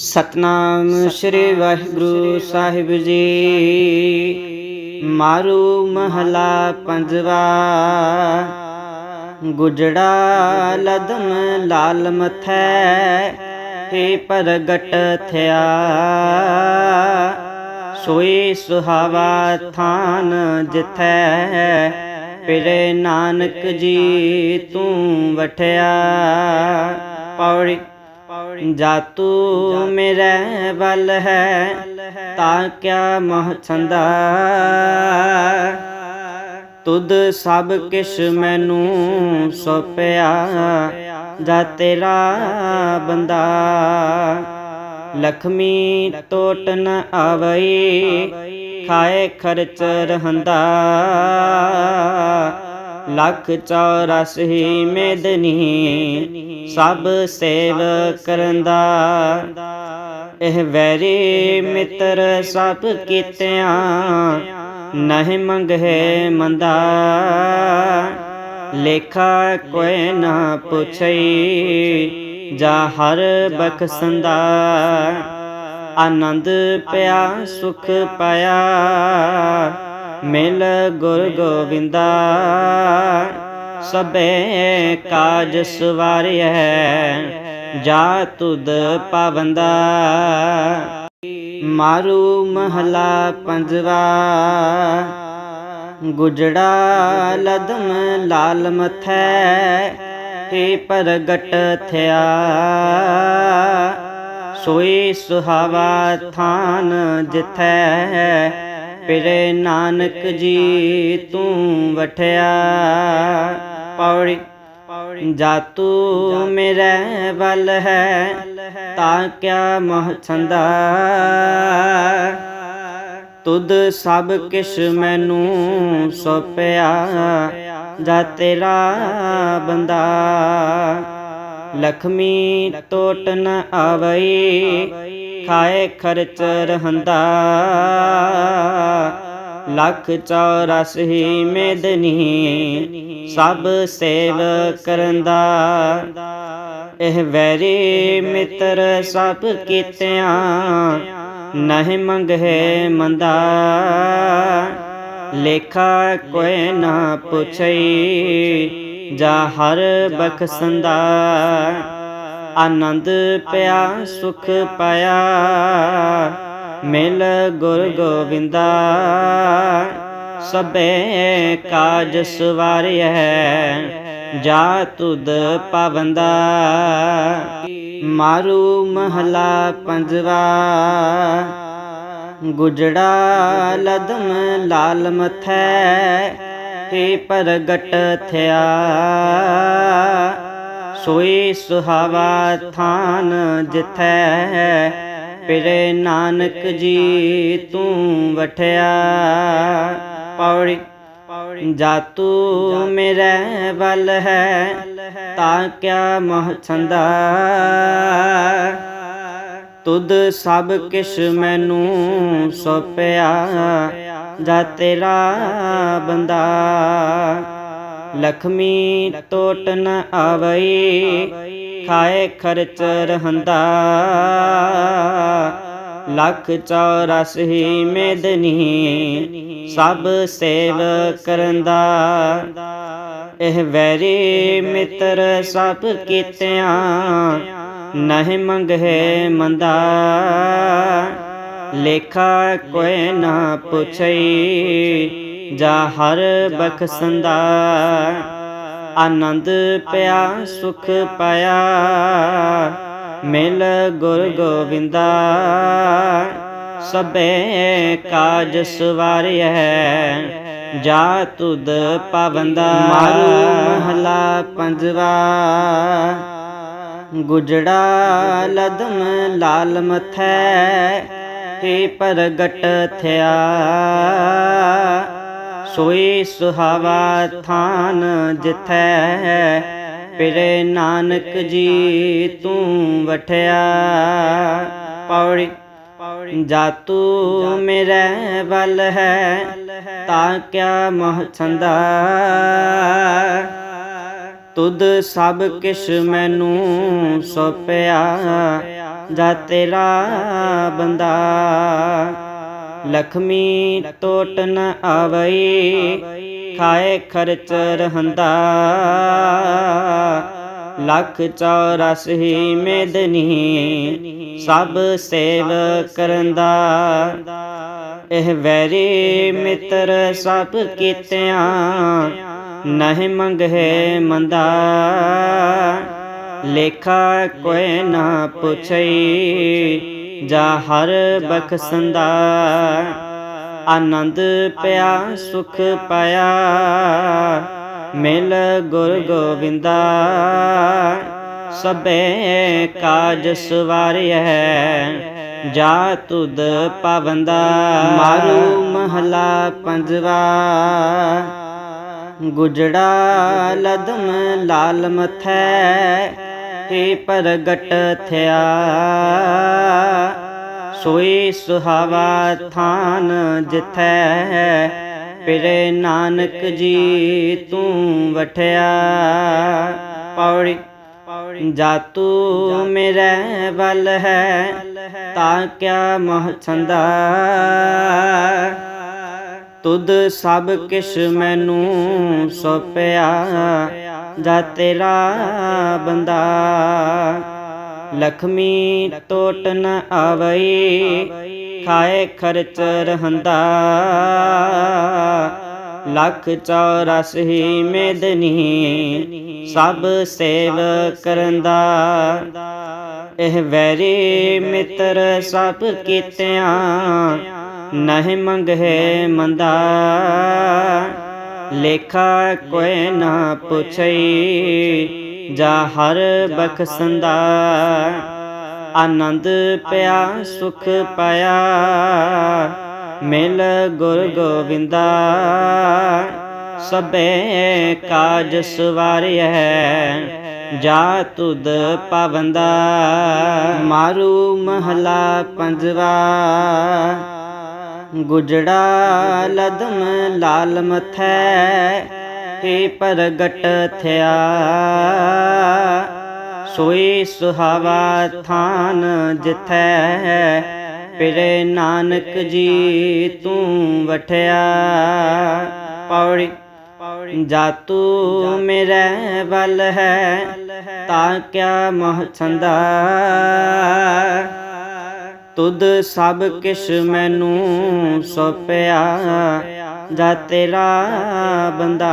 ਸਤਨਾਮ ਸ੍ਰੀ ਵਾਹਿਗੁਰੂ ਸਾਹਿਬ ਜੀ। ਮਾਰੂ ਮਹਲਾ ਪੰਜਵਾ। ਗੁਜੜਾ ਲਦਮ ਲਾਲ ਮਥੈ ਹੀ ਪ੍ਰਗਟ ਥਿਆ। ਸੋਈ ਸੁਹਾਵਾ ਥਾਨ ਜਿਥੈ ਪਿਰੇ ਨਾਨਕ ਜੀ ਤੂੰ ਵਠਿਆ। ਪੌੜੀ ਜਾਤੂ ਮੇਰੇ ਬਲ ਹੈ ਤਾਂ ਕਿਆ ਮਹ ਛੰਦਾ ਤੁਧ ਸਭ ਕਿਛ ਮੈਨੂੰ ਸੋਪਿਆ ਜਾ ਤੇਰਾ ਬੰਦਾ ਲਖਮੀ ਟੋਟ ਨ ਆਵਈ ਖਾਏ ਖਰਚ ਰਹੰਦਾ ਲੱਖ ਚੌਰਾਸੀ ਮੇਦਨੀ ਸਭ ਸੇਵ ਕਰੰਦਾ ਇਹ ਵੈਰੀ ਮਿੱਤਰ ਸਭ ਕੀਤਿਆਂ, ਨਹੀਂ ਮੰਗੇ ਮੰਦਾ। ਲੇਖਾ ਕੋਈ ਨਾ ਪੁੱਛਈ, ਜਾ ਹਰ ਬਖਸੰਦਾ। ਆਨੰਦ ਪਿਆ, ਸੁਖ ਪਾਇਆ, ਮਿਲ ਗੁਰ ਗੋਬਿੰਦਾ ਸਭੇ ਕਾਜ ਸਵਾਰਿਐ, ਜਾ ਤੁਧ ਪਾਵੰਦਾ। ਮਾਰੂ ਮਹਲਾ ਪੰਜਵਾ, ਗੁਜੜਾ ਲਦਮ ਲਾਲ ਮਥੈ, ਹੀ ਪ੍ਰਗਟ ਥਿਆ। ਸੋਈ ਸੁਹਾਵਾ ਥਾਨ ਜਿਥੈ ਪਿਰੇ ਨਾਨਕ ਜੀ, ਤੂੰ ਵਠਿਆ। ਪੌੜੀ ਜਾਤੂ ਮੇਰੇ ਬਲ ਹੈ, ਤਾਂ ਕਿਆ ਮਹ ਛੰਦਾ। ਤੁਧ ਸਭ ਕਿਛ ਮੈਨੂੰ ਸੋਪਿਆ, ਜਾ ਤੇਰਾ ਬੰਦਾ। ਲਖਮੀ ਟੋਟ ਨ ਆਵਈ ਖਾਏ ਖਰਚ ਰਹੰਦਾ। ਲੱਖ ਚੌਰਾਸੀ ਮੇਦਨੀ ਸਭ ਸੇਵ ਕਰੰਦਾ। ਇਹ ਵੈਰੀ ਮਿੱਤਰ ਸਭ ਕੀਤਿਆਂ ਨਹੀਂ ਮੰਗੇ ਮੰਦਾ। ਲੇਖਾ ਕੋਈ ਨਾ ਪੁੱਛਈ, ਜਾ ਹਰ ਬਖਸੰਦਾ। ਆਨੰਦ ਪਿਆ, ਸੁਖ ਪਾਇਆ। ਮਿਲ ਗੁਰ ਗੋਬਿੰਦਾ ਸਭੇ ਕਾਜ ਸਵਾਰਿਐ, ਜਾ ਤੁਧ ਪਾਵੰਦਾ। ਮਾਰੂ ਮਹਲਾ ਪੰਜਵਾ, ਗੁਜੜਾ ਲਦਮ ਲਾਲ ਮਥੈ ਹੀ ਪ੍ਰਗਟ ਥਿਆ। ਸੋਈ ਸੁਹਾਵਾ ਥਾਨ ਜਿਥੈ ਪਿਰੇ ਨਾਨਕ ਜੀ ਤੂੰ ਵਠਿਆ। ਪੌੜੀ ਜਾਤੂ ਮੇਰੇ ਬਲ ਹੈ ਤਾਂ ਕਿਆ ਮਹ ਛੰਦਾ। ਤੁਧ ਸਭ ਕਿਛ ਮੈਨੂੰ ਸੋਪਿਆ, ਜਾ ਤੇਰਾ ਬੰਦਾ। ਲਖਮੀ ਟੋਟ ਨ ਆਵਈ, ਖਾਏ ਖਰਚ ਰਹੰਦਾ। ਲੱਖ ਚੌਰਾਸੀ ਮੇਦਨੀ, ਸਭ ਸੇਵ ਕਰੰਦਾ। ਇਹ ਵੈਰੀ ਮਿੱਤਰ ਸਭ ਕੀਤਿਆਂ, ਨਹੀਂ ਮੰਗੇ ਮੰਦਾ। ਲੇਖਾ ਕੋਈ ਨਾ ਪੁੱਛਈ ਜਾ ਹਰ ਬਖਸੰਦਾ। ਆਨੰਦ ਪਿਆ ਸੁਖ ਪਾਇਆ। ਮਿਲ ਗੁਰ ਗੋਬਿੰਦਾ ਸਭੇ ਕਾਜ ਸਵਾਰਿਐ ਜਾ ਤੁਧ ਪਾਵੰਦਾ। ਮਾਰੂ ਮਹਲਾ ਪੰਜਵਾ। ਗੁਜੜਾ ਲਦਮ ਲਾਲ ਮਥੈ ਹੀ ਪ੍ਰਗਟ ਥਿਆ। ਸੋਈ ਸੁਹਾਵਾ ਥਾਨ ਜਿਥੈ ਪਿਰੇ ਨਾਨਕ ਜੀ ਤੂੰ ਵਠਿਆ। ਪੌੜੀ ਜਾਤੂ ਮੇਰੇ ਬਲ ਹੈ ਤਾਂ ਕਿਆ ਮਹ ਛੰਦਾ ਤੁਧ ਸਭ ਕਿਛ ਮੈਨੂੰ ਸੋਪਿਆ, ਜਾ ਤੇਰਾ ਬੰਦਾ। ਲਖਮੀ ਟੋਟ ਨ ਆਵਈ, ਖਾਏ ਖਰਚ ਰਹੰਦਾ। ਲੱਖ ਚੌਰਾਸੀ ਮੇਦਨੀ, ਸਭ ਸੇਵ ਕਰੰਦਾ। ਇਹ ਵੈਰੀ ਮਿੱਤਰ ਸਭ ਕੀਤਿਆਂ, ਨਹੀਂ ਮੰਗੇ ਮੰਦਾ। ਲੇਖਾ ਕੋਈ ਨਾ ਪੁੱਛਈ ਜਾ ਹਰ ਬਖਸ਼ੰਦਾ, ਆਨੰਦ ਪਿਆ, ਸੁਖ ਪਾਇਆ। ਮਿਲ ਗੁਰ ਗੋਬਿੰਦਾ ਸਭੇ ਕਾਜ ਸਵਾਰਿਐ, ਜਾ ਤੁਧ ਪਾਵੰਦਾ। ਮਾਰੂ ਮਹਲਾ ਪੰਜਵਾ, ਗੁਜੜਾ ਲਦਮ ਲਾਲ ਮਥੈ ਏ ਪ੍ਰਗਟ ਥਿਆ। ਸੋਈ ਸੁਹਾਵਾ ਥਾਨ ਜਿਥੈ ਪਿਰੇ ਨਾਨਕ ਜੀ ਤੂੰ ਵਠਿਆ। ਪੌੜੀ ਜਾਤੂ ਮੇਰੇ ਵੱਲ ਹੈ ਤਾਂ ਕਿਆ ਮਹ ਛੰਦਾ। ਤੁਧ ਸਭ ਕਿਛ ਮੈਨੂੰ ਸੋਪਿਆ। ਜਾ ਤੇਰਾ ਬੰਦਾ। ਲਖਮੀ ਟੋਟ ਨ ਆਵਈ, ਖਾਏ ਖਰਚ ਰਹੰਦਾ। ਲੱਖ ਚੌਰਾਸੀ ਮੇਦਨੀ, ਸਭ ਸੇਵ ਕਰੰਦਾ। ਇਹ ਵੈਰੀ ਮਿੱਤਰ ਸਭ ਕੀਤਿਆਂ, ਨਹੀਂ ਮੰਗੇ ਮੰਦਾ। ਲੇਖਾ ਕੋਈ ਨਾ ਪੁੱਛਈ, ਜਾ ਹਰ ਬਖਸ਼ੰਦਾ। ਆਨੰਦ ਪਿਆ, ਸੁਖ ਪਾਇਆ, ਮਿਲ ਗੁਰ ਗੋਬਿੰਦਾ ਸਭੇ ਕਾਜ ਸਵਾਰਿਐ, ਜਾ ਤੁਧ ਪਾਵੰਦਾ। ਮਾਰੂ ਮਹਲਾ ਪੰਜਵਾ ਗੁਜੜਾ ਲਦਮ ਲਾਲ ਮਥੈ ਏ ਪ੍ਰਗਟ ਥਿਆ। ਸੋਈ ਸੁਹਾਵਾ ਥਾਨ ਜਿਥੈ, ਪਿਰੇ ਨਾਨਕ ਜੀ ਤੂੰ ਵਠਿਆ। ਪੌੜੀ ਜਾਤੂ ਮੇਰੇ ਬਲ ਹੈ, ਤਾਂ ਕਿਆ ਮਹਛੰਦਾ ਤੁਧ ਸਭ ਕਿਛ ਮੈਨੂੰ ਸੋਪਿਆ। ਜਾ ਤੇਰਾ ਬੰਦਾ।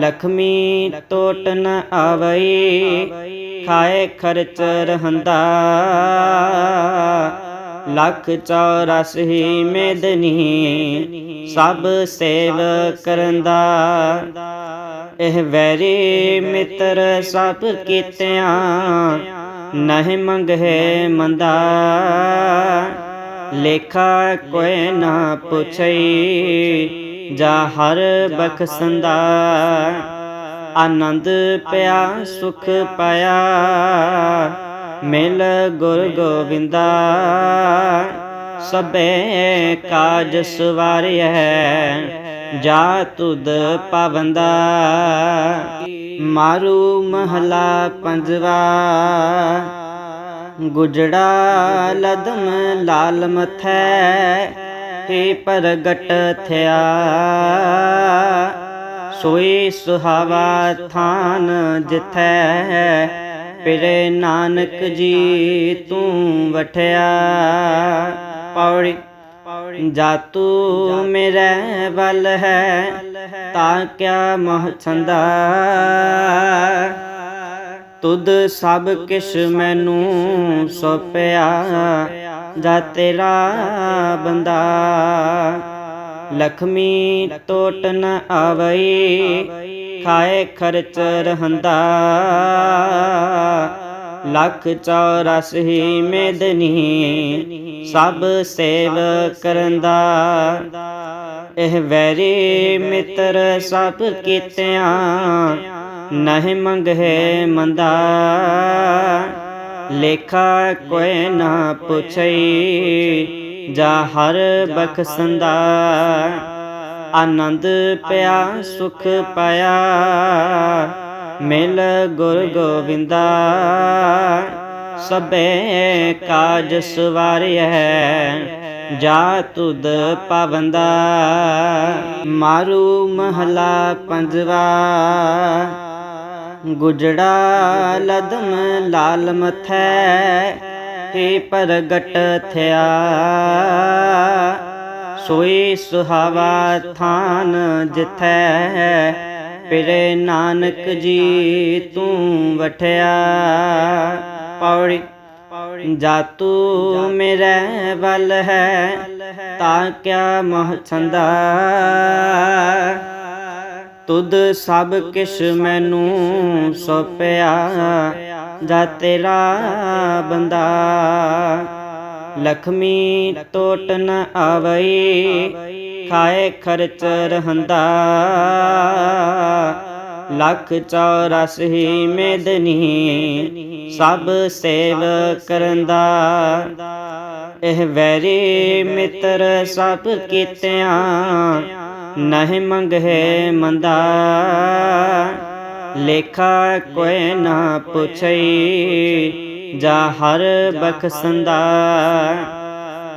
ਲਖਮੀ ਟੋਟ ਨ ਆਵਈ ਖਾਏ ਖਰਚ ਰਹੰਦਾ। ਲੱਖ ਚੌਰਾਸੀ ਮੇਦਨੀ ਸਭ ਸੇਵ ਕਰੰਦਾ। ਇਹ ਵੈਰੀ ਮਿੱਤਰ ਸਭ ਕੀਤਿਆਂ ਨਹੀਂ ਮੰਗੇ ਮੰਦਾ। ਲੇਖਾ ਕੋਈ ਨਾ ਪੁੱਛਈ, ਜਾ ਹਰ ਬਖਸ਼ੰਦਾ ਆਨੰਦ ਪਿਆ, ਸੁਖ ਪਾਇਆ, ਮਿਲ ਗੁਰ ਗੋਬਿੰਦਾ ਸਭੇ ਕਾਜ ਸਵਾਰਿਐ, ਜਾ ਤੁਧ ਪਾਵੰਦਾ। ਮਾਰੂ ਮਹਲਾ ਪੰਜਵਾ। ਗੁਜੜਾ ਲਦਮ ਲਾਲ ਮਥੈ ਏ ਪ੍ਰਗਟ ਥਿਆ। ਸੋਈ ਸੁਹਾਵਾ ਥਾਨ ਜਿਥੈ, ਪਿਰੇ ਨਾਨਕ ਜੀ ਤੂੰ ਵਠਿਆ। ਪੌੜੀ ਜਾਤੂ ਮੇਰੇ ਵੱਲ ਹੈ ਤਾਂ ਕਿਆ ਮਹ ਛੰਦਾ। ਤੁਧ ਸਭ ਕਿਛ ਮੈਨੂੰ ਸੋਪਿਆ ਜਾ ਤੇਰਾ ਬੰਦਾ। ਲਖਮੀ ਟੋਟ ਨ ਆਵਈ ਖਾਏ ਖਰਚ ਰਹੰਦਾ ਲੱਖ ਚੌਰਾਸੀ ਮੇਦਨੀ। ਸਭ ਸੇਵ ਕਰੰਦਾ। ਇਹ ਵੈਰੀ ਮਿੱਤਰ ਸਭ ਕੀਤਿਆਂ ਨਹੀਂ ਮੰਗੇ ਮੰਦਾ। ਲੇਖਾ ਕੋਈ ਨਾ ਪੁੱਛਈ, ਜਾ ਹਰ ਬਖਸ਼ੰਦਾ। ਆਨੰਦ ਪਿਆ, ਸੁਖ ਪਾਇਆ, ਮਿਲ ਗੁਰ ਗੋਬਿੰਦਾ ਸਭੇ ਕਾਜ ਸਵਾਰਿਐ ਜਾ ਤੁਧ ਪਾਵੰਦਾ। ਮਾਰੂ ਮਹਲਾ ਪੰਜਵਾ, ਗੁਜੜਾ ਲਦਮ ਲਾਲ ਮਥੈ, ਹੀ ਪ੍ਰਗਟ ਥਿਆ। ਸੋਈ ਸੁਹਾਵਾ ਥਾਨ ਜਿਥੈ, ਪਿਰੇ ਨਾਨਕ ਜੀ ਤੂੰ ਵਠਿਆ। ਪੌੜੀ ਜਾਤੂ ਮੇਰੇ ਵੱਲ ਹੈ, ਤਾਂ ਕਿਆ ਮਹ ਛੰਦਾ? ਤੁਧ ਸਭ ਕਿਛ ਮੈਨੂੰ ਸੋਪਿਆ, ਜਾ ਤੇਰਾ ਬੰਦਾ। ਲਖਮੀ ਟੋਟ ਨ ਆਵਈ, ਖਾਏ ਖਰਚ ਰਹੰਦਾ। ਲੱਖ ਚੌਰਾਸੀ ਮੇਦਨੀ ਸਭ ਸੇਵ ਕਰੰਦਾ। ਇਹ ਵੈਰੀ ਮਿੱਤਰ ਸਭ ਕੀਤਿਆਂ ਨਹੀਂ ਮੰਗੇ ਮੰਦਾ। ਲੇਖਾ ਕੋਈ ਨਾ ਪੁੱਛਈ ਜਾ ਹਰ ਬਖਸੰਦਾ।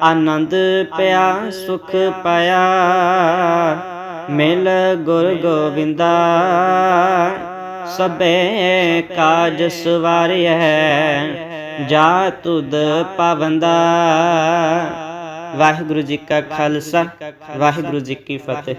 ਆਨੰਦ ਪਿਆ, ਸੁਖ ਪਾਇਆ। ਮਿਲ ਗੁਰ ਗੋਬਿੰਦਾ ਸਭੇ ਕਾਜ ਸਵਾਰਿਐ, ਜਾ ਤੁਧ ਪਾਵੰਦਾ। ਵਾਹਿਗੁਰੂ ਜੀ ਕਾ ਖਾਲਸਾ, ਵਾਹਿਗੁਰੂ ਜੀ ਕੀ ਫਤਿਹ।